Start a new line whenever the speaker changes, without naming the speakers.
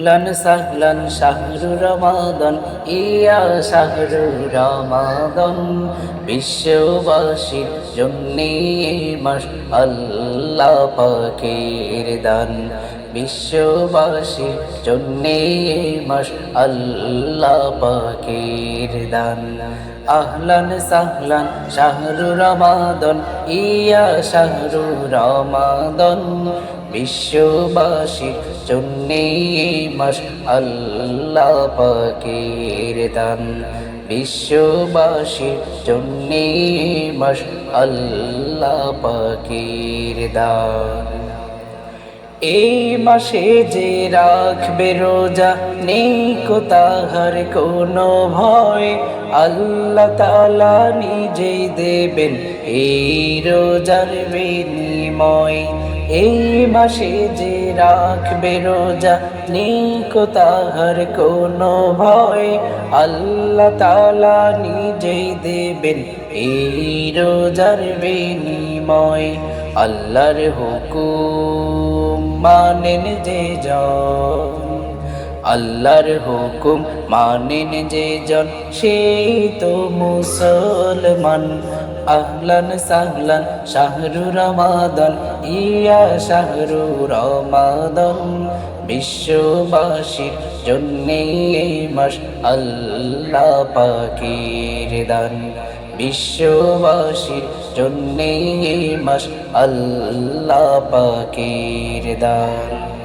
আহলান সাহলান, শাহরু রমাদন, ইয়া শাহরু রমাদন। বিশ্ববাসীর জন্যে মাস আল্লাহ পাকের দান। বিশ্ববাসীর জন্যে মাস আল্লাহ পাকের দান। আহলান, সাহলান, শাহরু রমাদন, ইয়া শাহরু রমাদন। বিশ্ববাসীর জন্যে মাস আল্লাহ পাকের দান। বিশ্ববাসীর মাস আল্লাহ পাকের এই মাসে যে রাখবে রোজা নেই কোথাহার কোনো ভয়। আল্লাহ তালা নিজেই দেবেন এই রোজার বিনিময়। এই মাসে যে রাখবে রোজা, নিকো তাহার কোনো ভয়। আল্লাহ তালা নিজেই দেবেন এই রোজার বিনিময়। আল্লাহর হুকুম মানেন যে জন আল্লাহর হুকুম মানেন যে জন সেই তো মুসলমান। আহলান সাহলান, শাহরু রমাদন, ইয়া শাহরু রমাদন। বিশ্ববাসীর জন্যে মাস আল্লাহ পাকির দান। বিশ্ববাসীর জন্যে মাস আল্লাহ পাকির দান।